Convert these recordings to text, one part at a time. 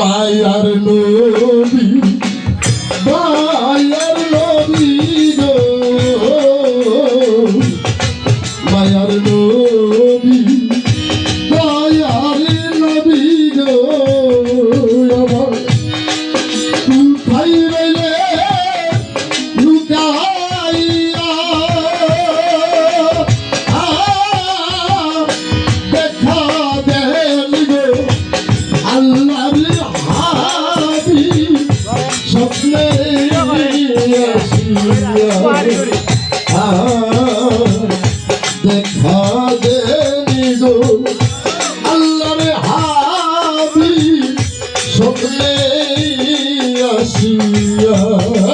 মায়ার নূর Yeah.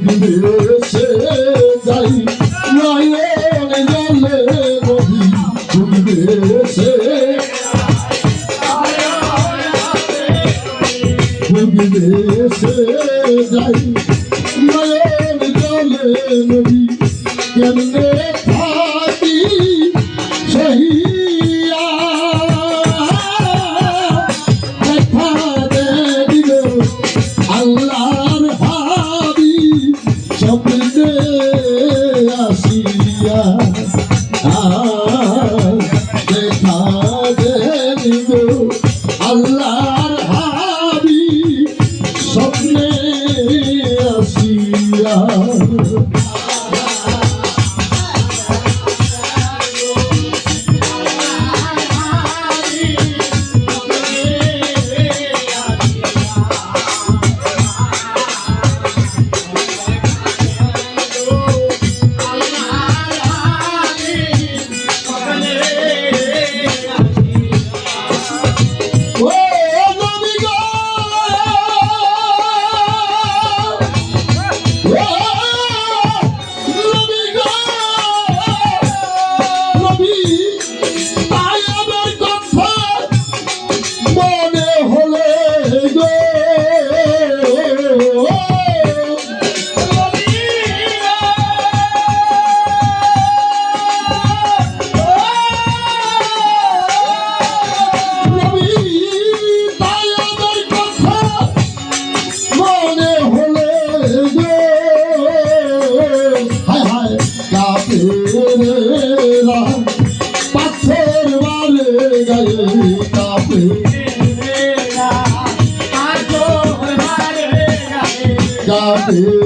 ভেসে যাই নয়ন জলে নদী তুমি ভেসে তুমি ভেসে যাই নয়ন জলে নদী কেমনে থাকি শহীদ Allah 아 니, 아 니, 무? কাপেরা পাথর বালে গায়ে। কাপেরা কাপেরা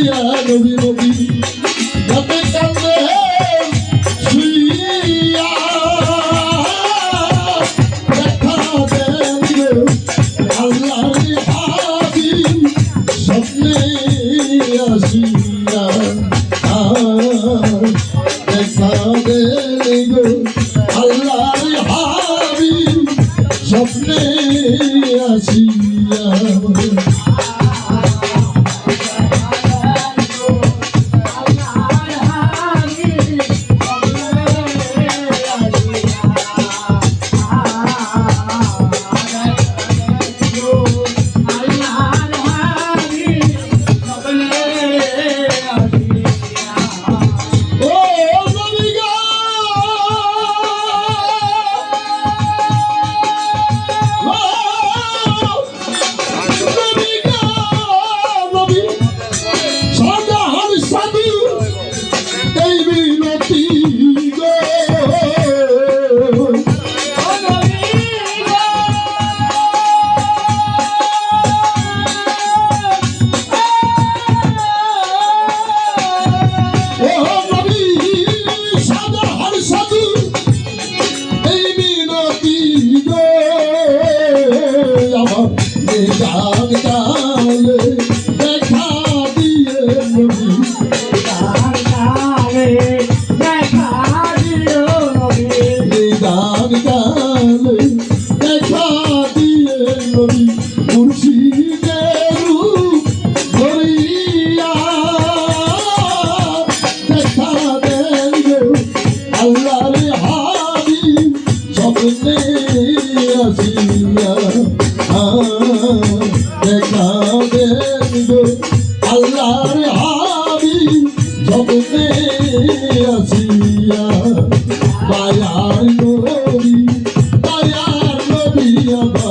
Maria, não vi, não vi. হইতে আসিয়া দেখা দেব আল্লাহর হাবি জগতে আসিয়া বায়ার নবী বায়ার নবী আবা